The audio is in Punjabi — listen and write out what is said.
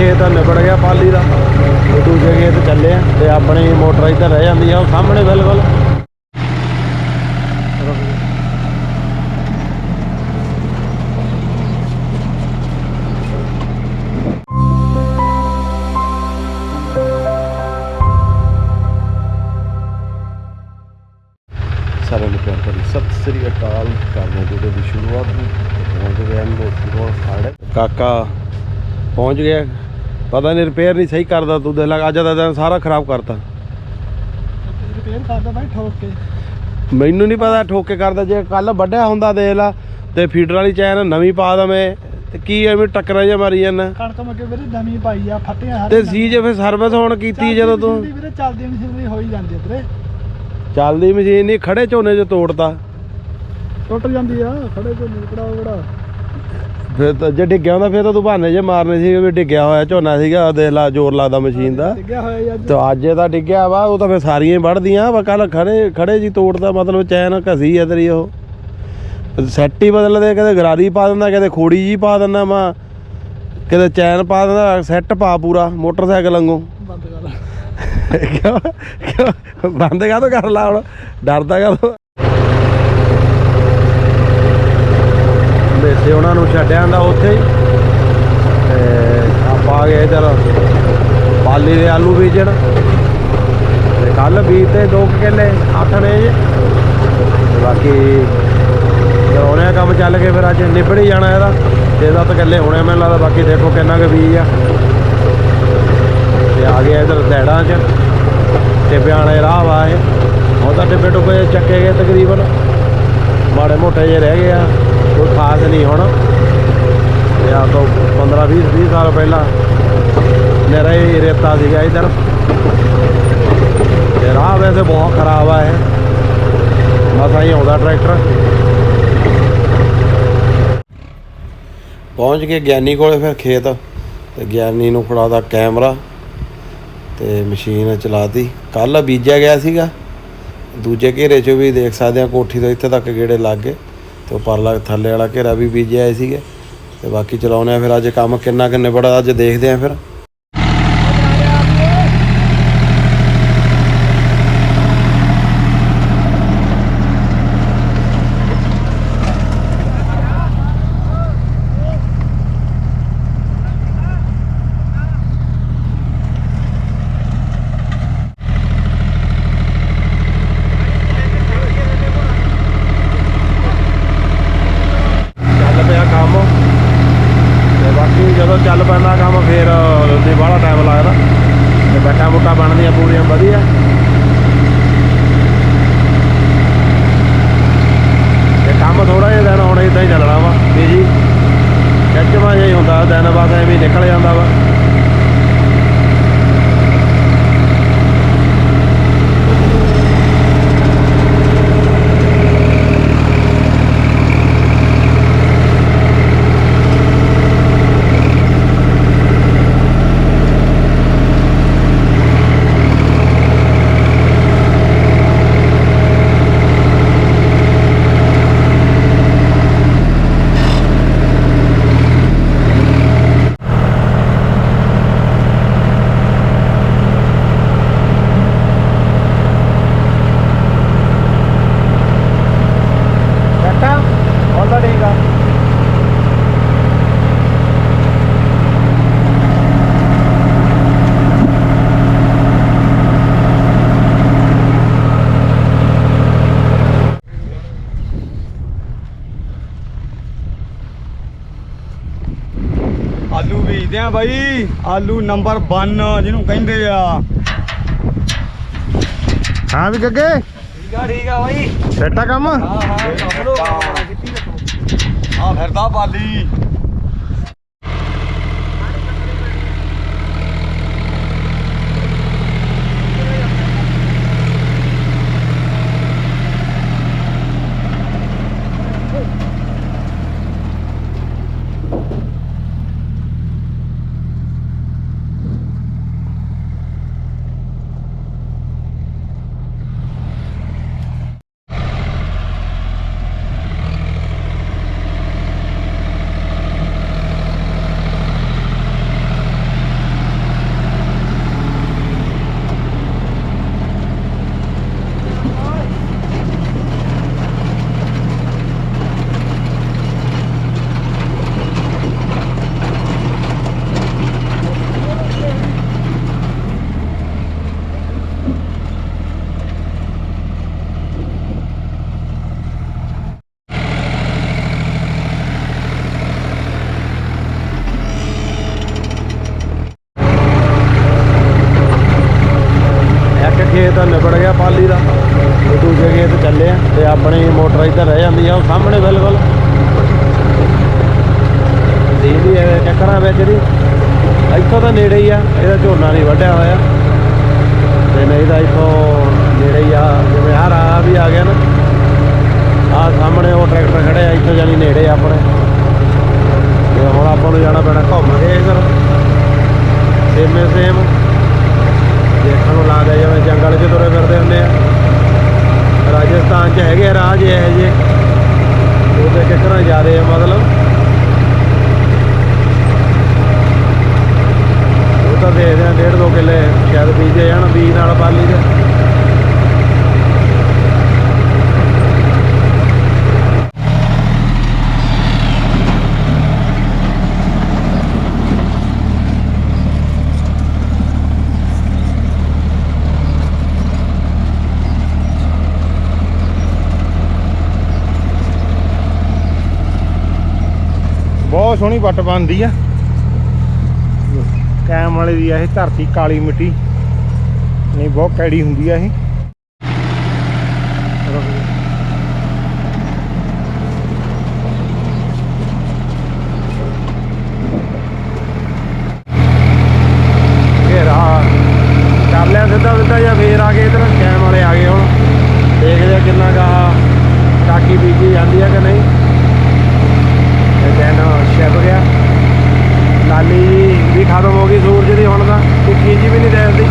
ਖੇਤ ਨਿਬੜ ਗਿਆ ਪਾਲੀ ਦਾ। ਤੇ ਦੂਜੇ ਖੇਤ ਚੱਲੇ ਆ ਤੇ ਆਪਣੀ ਮੋਟਰ ਇੱਧਰ ਰਹਿ ਜਾਂਦੀ ਆ, ਉਹ ਸਾਹਮਣੇ ਬਿਲਕੁਲ। ਸਾਰਿਆਂ ਨੂੰ ਪਿਆਰ ਭਰੀ ਸਤਿ ਸ੍ਰੀ ਅਕਾਲ। ਕਰਦੇ ਜਿਹੜੇ ਦੀ ਸ਼ੁਰੂਆਤ ਨੂੰ ਪਹੁੰਚ ਗਏ ਹਨ ਕਾਕਾ ਪਹੁੰਚ ਗਿਆ। ਪਤਾ ਨਹੀਂ ਰਿਪੇਅਰ ਨਹੀਂ ਸਹੀ ਕਰਦਾ ਤੂੰ ਦੇਖ ਲੈ ਅੱਜ ਦਾ ਦਿਨ ਸਾਰਾ ਖਰਾਬ ਕਰਤਾ। ਰਿਪੇਅਰ ਕਰਦਾ ਬਾਈ ਠੋਕ ਕੇ। ਮੈਨੂੰ ਨਹੀਂ ਪਤਾ ਠੋਕੇ ਕਰਦਾ ਜੇ ਕੱਲ ਵੱਢਿਆ ਹੁੰਦਾ ਦੇਖ ਲਾ ਤੇ ਫੀਡਰ ਵਾਲੀ ਚੈਨ ਨਵੀਂ ਪਾ ਦਵੇਂ ਤੇ ਕੀ ਐਵੇਂ ਟੱਕਰਾਂ ਜਿਹਾ ਮਾਰੀ ਜਾਂਦਾ। ਕਣਕ ਮੱਕੇ ਵੀਰੇ ਨਵੀਂ ਪਾਈ ਆ ਫੱਟੀਆਂ ਤੇ ਸੀ ਜੇ ਫਿਰ ਸਰਵਿਸ ਹੁਣ ਕੀਤੀ ਜਦੋਂ ਤੂੰ? ਵੀਰੇ ਚੱਲਦੀ ਮਸ਼ੀਨਰੀ ਹੋਈ ਜਾਂਦੀ ਵੀਰੇ। ਚੱਲਦੀ ਮਸ਼ੀਨ ਨਹੀਂ ਖੜੇ ਝੋਨੇ 'ਚ ਤੋੜਤਾ। ਟੁੱਟ ਜਾਂਦੀ ਆ ਖੜੇ ਤੋਂ ਨਿਕੜਾ ਉਹੜਾ ਫਿਰ ਤਾਂ ਜੇ ਡਿੱਗਿਆ ਹੁੰਦਾ ਫਿਰ ਤਾਂ ਤੂੰ ਬਹਾਨੇ ਜੇ ਮਾਰਨੇ ਸੀ ਵੀ ਡਿੱਗਿਆ ਹੋਇਆ ਝੋਨਾ ਸੀਗਾ ਦੇਖ ਲਾ ਜ਼ੋਰ ਲੱਗਦਾ ਮਸ਼ੀਨ ਦਾ। ਡਿੱਗਿਆ ਹੋਇਆ ਜੀ ਅੱਜ। ਤੇ ਅੱਜ ਇਹ ਤਾਂ ਡਿੱਗਿਆ ਵਾ ਉਹ ਤਾਂ ਫਿਰ ਸਾਰੀਆਂ ਹੀ ਵੜਦੀਆਂ ਵਾ ਕੱਲ ਖੜੇ ਖੜੇ ਜੀ ਤੋੜਦਾ ਮਤਲਬ ਚੈਨ ਘਸੀ ਆ ਤੇਰੀ ਉਹ। ਸੈੱਟ ਹੀ ਬਦਲਦੇ ਕਦੇ ਗਰਾਰੀ ਪਾ ਦਿੰਦਾ ਕਦੇ ਖੋੜੀ ਜੀ ਪਾ ਦਿੰਦਾ ਵਾ ਕਦੇ ਚੈਨ ਪਾ ਦਿੰਦਾ ਸੈੱਟ ਪਾ ਪੂਰਾ ਮੋਟਰਸਾਈਕਲ ਵਾਂਗੂ। ਬੰਦ ਕਰ। ਕਿਉਂ? ਕਿਉਂ? ਬੰਦ ਕਾ ਕਰ ਲਾ ਹੁਣ? ਡਰਦਾ ਕਾ ਮੇਸੇ ਉਹਨਾਂ ਨੂੰ ਛੱਡਿਆ ਜਾਂਦਾ ਉੱਥੇ ਹੀ। ਤੇ ਆਪਾਂ ਆ ਗਏ ਇਧਰ ਪਾਲੀ ਦੇ ਆਲੂ ਬੀਜਣ। ਤੇ ਕੱਲ ਬੀਜਤੇ ਦੋ ਕੁ ਕਿੱਲੇ, ਅੱਠ ਜੇ। ਬਾਕੀ ਕਰਾਉਣੇ ਆ ਕੰਮ ਚੱਲ ਕੇ ਫਿਰ ਅੱਜ ਨਿਬੜ ਹੀ ਜਾਣਾ ਇਹਦਾ। ਛੇ ਸੱਤ ਕਿੱਲੇ ਹੋਣੇ ਮੈਨੂੰ ਲੱਗਦਾ, ਬਾਕੀ ਦੇਖੋ ਕਿੰਨਾ ਕੁ ਬੀਜ ਆ। ਤੇ ਆ ਗਿਆ ਇਧਰ ਦੈੜਾਂ 'ਚ। ਟਿੱਬਿਆਂ ਵਾਲੇ ਰਾਹ ਵਾ ਇਹ। ਉਹ ਟਿੱਬੇ ਟੁੱਬੇ ਚੱਕੇ ਗਏ ਤਕਰੀਬਨ। ਮਾੜੇ ਮੋਟੇ ਜਿਹੇ ਰਹਿ ਗਏ ਆ। ਕੋਈ ਖਾਸ ਨਹੀਂ ਹੁਣ। ਤੇ ਤੋਂ 15 20 20 ਸਾਲ ਪਹਿਲਾਂ ਨੇਰਾ ਹੀ ਰੇਤਾ ਸੀਗਾ ਇਧਰ। ਤੇ ਰਾਹ ਵੈਸੇ ਬਹੁਤ ਖਰਾਬ ਆ ਇਹ। ਮਸਾਂ ਹੀ ਆਉਂਦਾ ਟਰੈਕਟਰ। ਪਹੁੰਚ ਕੇ ਗਿਆਨੀ ਕੋਲੇ ਫਿਰ ਖੇਤ। ਤੇ ਗਿਆਨੀ ਨੂੰ ਫੜਾਦਾ ਕੈਮਰਾ। ਤੇ ਮਸ਼ੀਨ ਚਲਾਤੀ। ਕੱਲ ਬੀਜਿਆ ਗਿਆ ਸੀਗਾ। ਦੂਜੇ ਘੇਰੇ 'ਚ ਵੀ ਦੇਖ ਸਕਦੇ ਆ ਕੋਠੀ ਤੋਂ ਇੱਥੇ ਤੱਕ ਗੇੜੇ ਲੱਗ ਗਏ। ਤੇ ਉਹ ਪਰਲਾ ਥੱਲੇ ਵਾਲਾ ਘੇਰਾ ਵੀ ਬੀਜਿਆ ਹੋਇਆ ਸੀਗਾ ਤੇ ਬਾਕੀ ਚਲਾਉਣੇ ਆ ਫਿਰ ਅੱਜ ਕੰਮ ਕਿੰਨਾ ਕਿੰਨੇ ਬੜਾ ਅੱਜ ਦੇਖਦੇ ਆ ਫਿਰ ਚੱਲ ਪਿਆ ਕੰਮ ਤੇ ਬਾਕੀ ਜਦੋਂ ਚੱਲ ਪੈਂਦਾ ਕੰਮ ਫੇਰ ਨਹੀਂ ਬਾਹਲਾ ਟਾਈਮ ਲੱਗਦਾ ਤੇ ਬਣਦੀਆਂ ਪੂਰੀਆਂ ਵਧੀਆ ਤੇ ਕੰਮ ਥੋੜਾ ਜਿਹਾ ਦਿਨ ਹੁਣ ਇਦਾਂ ਹੀ ਚੱਲਣਾ ਵਾ ਬੀਜੀ ਚੱਜਵਾ ਜਿਹਾ ਹੀ ਹੁੰਦਾ ਦਿਨ ਬਾਅਦ ਐਵੇਂ ਹੀ ਨਿਕਲ ਜਾਂਦਾ ਵਾ ਬੈਠਾ ਹੁੰਦਾ ਠੀਕ ਆ ਆਲੂ ਬੀਜਦੇ ਆ ਬਾਈ। ਆਲੂ ਨੰਬਰ 1 ਜਿਹਨੂੰ ਕਹਿੰਦੇ ਆ। ਹਾਂ ਵੀ ਗੱਗੇ? ਠੀਕ ਆ ਠੀਕ ਆ ਬਾਈ। ਸੈਟਾ ਕੰਮ? ਹਾਂ ਹਾਂ ਆ। ਫਿਰਦਾ ਬਾਲੀ। ਇੱਧਰ ਰਹਿ ਜਾਂਦੀ ਆ, ਉਹ ਸਾਹਮਣੇ ਬਿਲਕੁਲ। ਦੀਦੀ ਇਹ ਚੱਕਰਾਂ ਵਿੱਚ ਦੀ ਇੱਥੋਂ ਤਾਂ ਨੇੜੇ ਹੀ ਆ, ਇਹਦਾ ਝੋਨਾ ਨਹੀਂ ਵੱਢਿਆ ਹੋਇਆ। ਤੇ ਨਹੀਂ ਤਾਂ ਇੱਥੋਂ ਨੇੜੇ ਹੀ ਆ, ਜਿਵੇਂ ਆਹ ਰਾਹ ਵੀ ਆ ਗਿਆ ਨਾ, ਆਹ ਸਾਹਮਣੇ ਉਹ ਟਰੈਕਟਰ ਖੜੇ ਆ ਇੱਥੋਂ ਜਾਨੀ ਨੇੜੇ ਆਪਣੇ। ਤੇ ਹੁਣ ਆਪਾਂ ਨੂੰ ਜਾਣਾ ਪੈਣਾ ਘੁੰਮ ਕੇ ਇਧਰ। ਸੇਮੇ ਸੇਮ ਦੇਖਣ ਨੂੰ ਲੱਗਦਾ ਜਿਵੇਂ ਜੰਗਲ 'ਚ ਤੁਰੇ ਫਿਰਦੇ ਹੁੰਦੇ ਆ। ਰਾਜਸਥਾਨ 'ਚ ਹੈਗੇ ਆ ਰਾਹ ਜੇ। ਇਹ ਜੇ ਉਹਦੇ ਜਾ ਰਹੇ ਆ ਮਤਲਬ। ਉਹ ਤਾਂ ਦੇਖਦੇ ਆ, ਡੇਢ ਦੋ ਕਿੱਲੇ, ਸ਼ਾਇਦ ਬੀਜੇ ਜਾਣ, ਬੀਜ ਨਾਲ ਪਾਲੀ ਦੇ। ਬਹੁਤ ਸੋਹਣੀ ਵੱਟ ਬਣਦੀ ਆ। ਕੈਮ ਵਾਲੇ ਦੀ ਆ ਇਹ ਧਰਤੀ ਕਾਲੀ ਮਿੱਟੀ। ਨਹੀਂ, ਬਹੁਤ ਕੈੜੀ ਹੁੰਦੀ ਆ ਇਹ। ਘੇਰਾ ਕਰ ਲਿਆ ਸਿੱਧਾ ਸਿੱਧਾ ਜਾਂ ਫੇਰ ਆ ਗਏ ਇਧਰ ਕੈਮ ਵਾਲੇ ਆ ਗਏ ਹੁਣ। ਦੇਖਦੇ ਆ ਕਿੰਨਾ ਕਾ ਟਾਕੀ ਬੀਜੀ ਜਾਂਦੀ ਆ ਕਿ ਨਹੀਂ। ਤੇ ਦਿਨ ਗਿਆ ਲਾਲੀ ਵੀ ਖਤਮ ਹੋ ਗਈ ਸੂਰਜ ਦੀ ਹੁਣ ਤਾਂ। ਟਿੱਕੀ ਜੀ ਵੀ ਨਹੀਂ ਦੇਖਦੀ